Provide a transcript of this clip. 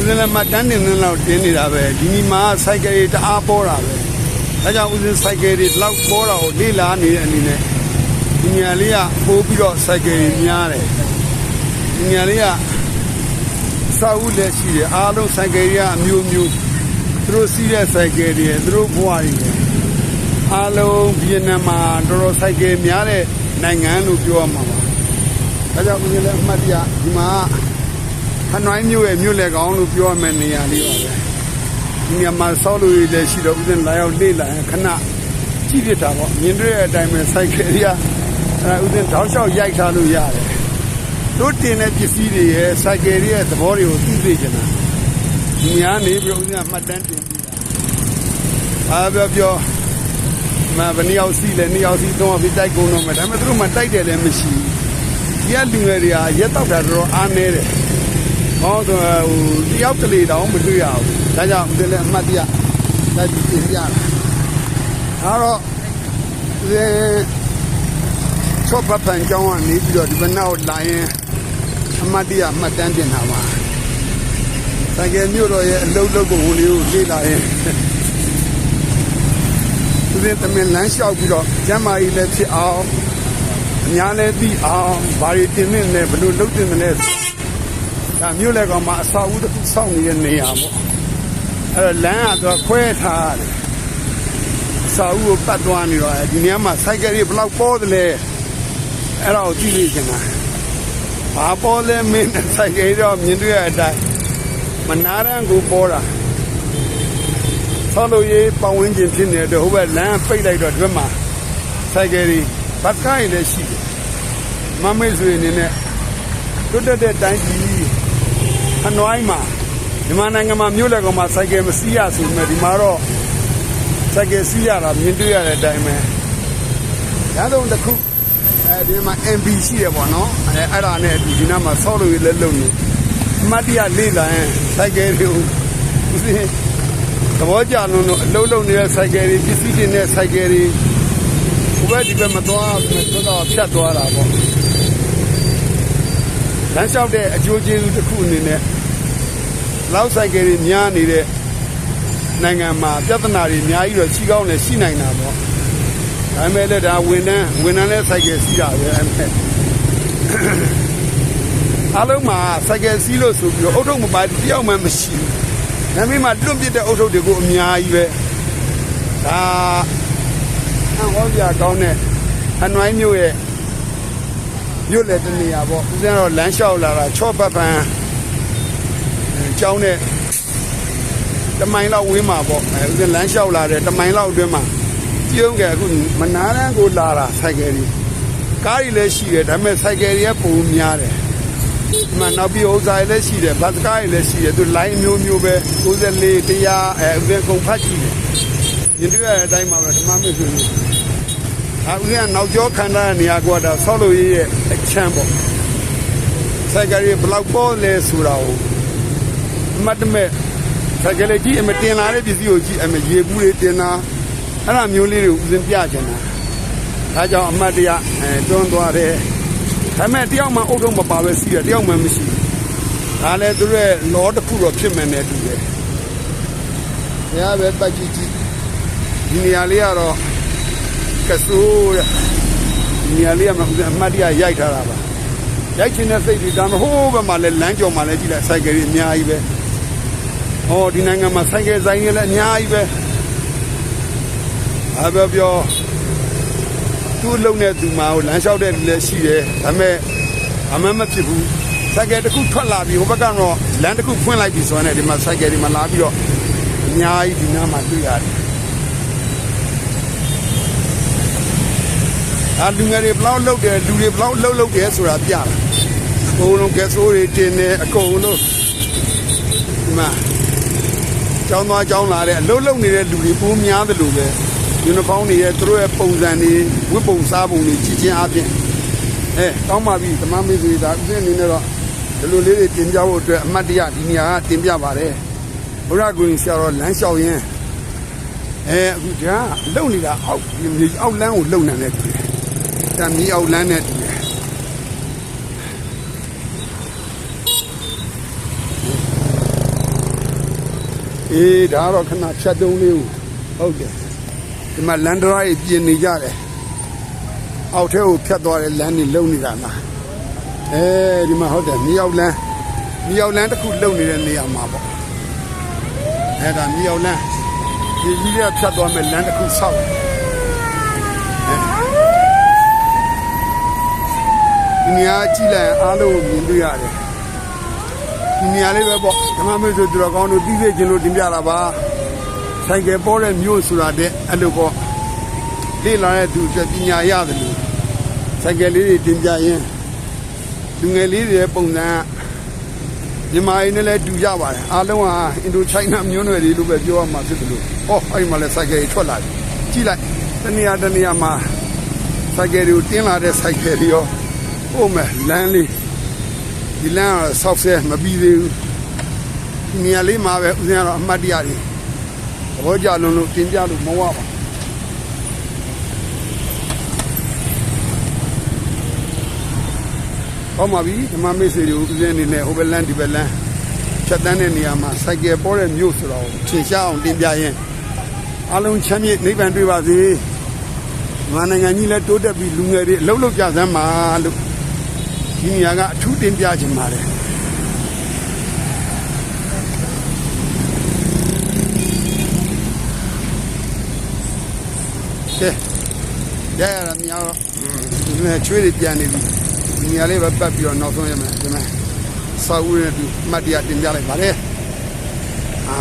ဦးဇင်းလည်းမတန်းတင်နေလောက်တင်းနေတာပဲဒီနီမှာစိုက်ကယ်တွေတအားပေါ်တာပဲဒါကြောင့်ဦးဇင်းစိုက်ကယ်တွေလောက်ပေါ်တာကိုလေ့လာနေတဲ့အနေနဲ့ဒီညလေးကပိုးပြီးတော့စိုက်ကယ်တွေများတယ်ဒီညလေးကစာအုပ်လည်းရှိတယ်အားလုံးစိုက်ကယ်တွေကအမျိုးမျိုးသူတို့စီးတဲ့စိုက်ကယ်တွေသူတို့ဘဝတွေအားလုံးဗီယက်နမ်မှာတော်တော်စိုက်ကယ်များတဲ့နိုင်ငံလို့ပြောရမှာပါဒါကြောင့်ဦးဇင်းလည်းအမှတ်တရဒီမှာ ဟနွိုင်းမြို့ရဲ့မြို့လေကောင်းလို့ပြောရမယ့်နေရာလေးပါပဲဒီနေရာမှာဆောက်လို့ရတဲ့ရှိတော့ဦးဇင်းလာရောက်လေ့လာရင်ခဏကြည့်ပြတာပေါ့မြင်တွေ့တဲ့အတိုင်းပဲစိုက်ကယ်ရီကအဲဦးဇင်းတောက်လျှောက်ရိုက်ထားလို့ရတယ်တို့တင်တဲ့ပစ္စည်းတွေရဲ့စိုက်ကယ်ရီရဲ့သဘောတွေကိုသိသိချင်တာဒီများနေပြီးဦးဇင်းကမှတ်တမ်းတင်ပြီးတာအားပြောပြောမဘယ်နှစ်ယောက်စီးလဲနှစ်ယောက်စီးသုံးယောက်ပြီးတိုက်ကုန်တော့မယ်ဒါပေမဲ့သူတို့မှတိုက်တယ်လည်းမရှိဘူးဒီကလူငယ်တွေကရက်တော့တာတော်တော်အားနေတယ် ဟောဆိုဟိုတယောက်ကလေးတောင်မတွေ့ရဘူးဒါကြောင့်ဒီလည်းအမှတ်တရတိုက်ပြီးပြင်ပြတာဒါတော့ဒီချော့ပပန်ကြောင်းကနေပြီးတော့ဒီဘနောက်လာရင်အမှတ်တရအမှတ်တမ်းတင်တာပါဆိုင်ကယ်မြို့တော်ရဲ့အလုတ်လုတ်ကိုဝင်လေးကိုလေ့လာရင်သူတွေတမင်လမ်းလျှောက်ပြီးတော့ကျမ်းမာရေးလည်းဖြစ်အောင်အများလည်းသိအောင်ဘာတွေတင်နေလဲဘယ်လိုလုပ်တင်တယ်လဲ ဒါမြို့လေကောင်မှာအစာဦးတစ်ခုစောင့်နေတဲ့နေရာပေါ့အဲ့တော့လမ်းကတော့ခွဲထားတယ်အစာဦးကိုပတ်သွားနေတော့ဒီနေရာမှာစိုက်ကယ်ကြီးဘယ်လောက်ပေါ်တယ်လဲအဲ့ဒါကိုကြည့်နေကြတာဘာပေါ်လဲမင်းစိုက်ကယ်တော့မြင်တွေ့ရတဲ့အတိုင်းမနာရန်ကိုပေါ်တာဆောက်လို့ရေးပတ်ဝန်းကျင်ဖြစ်နေတဲ့ဟိုဘက်လမ်းပိတ်လိုက်တော့ဒီဘက်မှာစိုက်ကယ်ကြီးဘတ်ကိုင်းလည်းရှိတယ်မမေ့ဆိုရင်နေနဲ့တွတ်တက်တဲ့တိုင်းကြီး ဟနွိုင်းမှာမြန်မာနိုင်ငံမှာမြို့လက်ကောင်မှာစိုက်ကယ်မစီးရဆိုပေမဲ့ဒီမှာတော့စိုက်ကယ်စီးရတာမြင်တွေ့ရတဲ့အတိုင်းပဲဒါတော့တစ်ခုအဲဒီမှာ MB ရှိရပေါ့နော်အဲအဲ့ဒါနဲ့ဒီနားမှာဆောက်လို့ရလဲလုံနေအမတ်တရလေးလာရင်စိုက်ကယ်တွေကိုဦးစင်းသဘောကျလို့လို့အလုံးလုံးနေတဲ့စိုက်ကယ်တွေပစ္စည်းတွေနဲ့စိုက်ကယ်တွေဟိုဘက်ဒီဘက်မသွားဘူးတော့ဖြတ်သွားတာပေါ့ လမ်းလျှောက်တဲ့အကျိုးကျေးဇူးတစ်ခုအနေနဲ့လောက်ဆိုင်ကယ်တွေများနေတဲ့နိုင်ငံမှာပြဿနာတွေအများကြီးတော့ရှိကောင်းလည်းရှိနိုင်တာပေါ့ဒါပေမဲ့လည်းဒါဝန်ထမ်းဝန်ထမ်းလည်းဆိုင်ကယ်စီးတာပဲအဲ့မဲ့အားလုံးမှာဆိုင်ကယ်စီးလို့ဆိုပြီးတော့အုတ်ထုပ်မပါတယောက်မှမရှိဘူးဒါပေမဲ့လွန့်ပစ်တဲ့အုတ်ထုပ်တွေကိုအများကြီးပဲဒါအဟောပြကောင်းတဲ့အနွိုင်းမျိုးရဲ့ မြို့လေတနေရပေါ့ဦးဇင်းတော့လမ်းလျှောက်လာတာချော့ပတ်ပန်ကျောင်းနဲ့တမိုင်လောက်ဝင်းမှာပေါ့အဲဦးဇင်းလမ်းလျှောက်လာတယ်တမိုင်လောက်အတွင်းမှာပြုံးကအခုမနာရန်ကိုလာတာစိုက်ကယ်ကြီးကားကြီးလည်းရှိတယ်ဒါပေမဲ့စိုက်ကယ်ကြီးကပုံများတယ်ဒီမှာနောက်ပြီးဥစ္စာတွေလည်းရှိတယ်ဘတ်ကားကြီးလည်းရှိတယ်သူလိုင်းမျိုးမျိုးပဲ94တရားအဲဦးဇင်းကုန်ဖတ်ကြည့်တယ်ရင်တွေ့ရတဲ့အတိုင်းမှာပဲဓမ္မမစ်ဆိုရင် အခုကနောက်ကျောခံတဲ့နေရာကွာတာဆောက်လို့ရရဲ့အချမ်းပေါ့စိုက်ကရီဘလောက်ပေါ်လဲဆိုတာကိုအမတ်တမဲ့စိုက်ကလေးကြီးအမတင်လာတဲ့ပစ္စည်းကိုကြည့်အမရေဘူးတွေတင်တာအဲ့ဒါမျိုးလေးတွေကိုဦးစင်ပြချင်တာဒါကြောင့်အမတ်တရအဲတွန်းသွားတယ်ဒါပေမဲ့တယောက်မှအုတ်ထုံးမပါပဲစီးရတယောက်မှမရှိဘူးဒါလည်းသူတို့ရဲ့လောတစ်ခုတော့ဖြစ်မယ်နဲ့တူတယ်ဘုရားပဲပတ်ကြည့်ကြည့်ဒီနေရာလေးကတော့ ကဆိုးတဲ့နေရာလေးကမှအမှတ်တရရိုက်ထားတာပါရိုက်ချင်တဲ့စိတ်တွေဒါမှဟိုးဘက်မှာလဲလမ်းကြော်မှာလဲကြည့်လိုက်စိုက်ကယ်ကြီးအများကြီးပဲဟောဒီနိုင်ငံမှာစိုက်ကယ်ဆိုင်တွေလည်းအများကြီးပဲအပြောပြောသူ့လုံတဲ့သူမှာဟိုလမ်းလျှောက်တဲ့လူလည်းရှိတယ်ဒါပေမဲ့အမှန်မဖြစ်ဘူးစိုက်ကယ်တစ်ခုထွက်လာပြီးဟိုဘက်ကတော့လမ်းတစ်ခုဖွင့်လိုက်ပြီဆိုရင်ဒီမှာစိုက်ကယ်ဒီမှာလာပြီးတော့အများကြီးဒီနားမှာတွေ့ရတယ် အာလူငယ်တွေဘလောက်လုတ်တယ်လူတွေဘလောက်လှုပ်လှုပ်တယ်ဆိုတာပြတာအကုန်လုံးကဲဆိုးတွေတင်တယ်အကုန်လုံးဒီမှာကျောင်းသွားကျောင်းလာတဲ့အလုံးလုံးနေတဲ့လူတွေပိုများတယ်လို့ပဲယူနီဖောင်းတွေရဲ့သူတို့ရဲ့ပုံစံတွေဝတ်ပုံစားပုံတွေကြည့်ချင်းအပြင်အဲတောင်းပါပြီဓမ္မမေဆွေဒါဥစဉ်အနေနဲ့တော့ဒီလိုလေးတွေတင်ပြဖို့အတွက်အမှတ်တရဒီနေရာကတင်ပြပါတယ်ဘုရားကိုရင်ဆရာတော်လမ်းလျှောက်ရင်းအဲအခုဒါလုံနေတာအောက်ဒီအောက်လမ်းကိုလုံနေတယ် တမီအောက်လမ်းနဲ့တူတယ်အေးဒါကတော့ခဏဖြတ်တုံးလေးကိုဟုတ်တယ်ဒီမှာလန်ဒရာကြီးပြင်နေကြတယ်အောက်ထဲကိုဖြတ်သွားတဲ့လမ်းတွေလုံနေတာလားအဲဒီမှာဟုတ်တယ်မြေရောက်လမ်းမြေရောက်လမ်းတစ်ခုလုံနေတဲ့နေရာမှာပေါ့အဲဒါမြေရောက်လမ်းဒီကြီးကဖြတ်သွားမဲ့လမ်းတစ်ခုဆောက်တယ် ဒီနေရာကြည့်လိုက်ရင်အားလုံးကိုမြင်တွေ့ရတယ်ဒီနေရာလေးပဲပေါ့ဓမ္မမေဆိုသူတော်ကောင်းတို့သိစေခြင်းလို့တင်ပြတာပါဆိုင်ကယ်ပေါ်တဲ့မြို့ဆိုတာတဲ့အဲ့လိုပေါ့လေ့လာတဲ့သူအတွက်ပညာရတယ်လို့ဆိုင်ကယ်လေးတွေတင်ပြရင်လူငယ်လေးတွေရဲ့ပုံစံကမြန်မာရင်းနဲ့လည်းတူကြပါတယ်အားလုံးဟာအင်ဒိုချိုင်းနာမျိုးနွယ်တွေလို့ပဲပြောရမှာဖြစ်တယ်လို့ဟောအဲ့ဒီမှာလည်းဆိုင်ကယ်ထွက်လာတယ်ကြည့်လိုက်တနေရာတနေရာမှာဆိုင်ကယ်တွေကိုတင်းလာတဲ့ဆိုင်ကယ်တွေရော ဟုတ်မယ်လမ်းလေးဒီလမ်းကတော့ဆောက်ဆဲမပြီးသေးဘူးဒီနေရာလေးမှာပဲဦးဇင်းကတော့အမှတ်တရတွေသဘောကျလုံးလို့တင်ပြလို့မဝပါဟောမှာပြီဓမ္မမိတ်ဆွေတွေကိုဦးဇင်းအနေနဲ့ဟိုဘက်လမ်းဒီဘက်လမ်းဖြတ်တန်းတဲ့နေရာမှာစိုက်ကယ်ပေါ်တဲ့မြို့ဆိုတော့ထင်ရှားအောင်တင်ပြရင်အားလုံးချမ်းမြေ့နိဗ္ဗာန်တွေ့ပါစေငါနိုင်ငံကြီးလည်းတိုးတက်ပြီးလူငယ်တွေအလုံးလုံးကြစမ်းပါလို့ ဒီနေရာကအထူးတင်ပြခြင်းပါတယ်ကဲရရတာမြောက်ဒီမဲ့ချွေးတွေပြန်နေပြီဒီနေရာလေးပဲပတ်ပြီးတော့နောက်ဆုံးရမယ်ဒီမဲ့စာဦးနဲ့တူအမှတ်တရတင်ပြလိုက်ပါလေအာ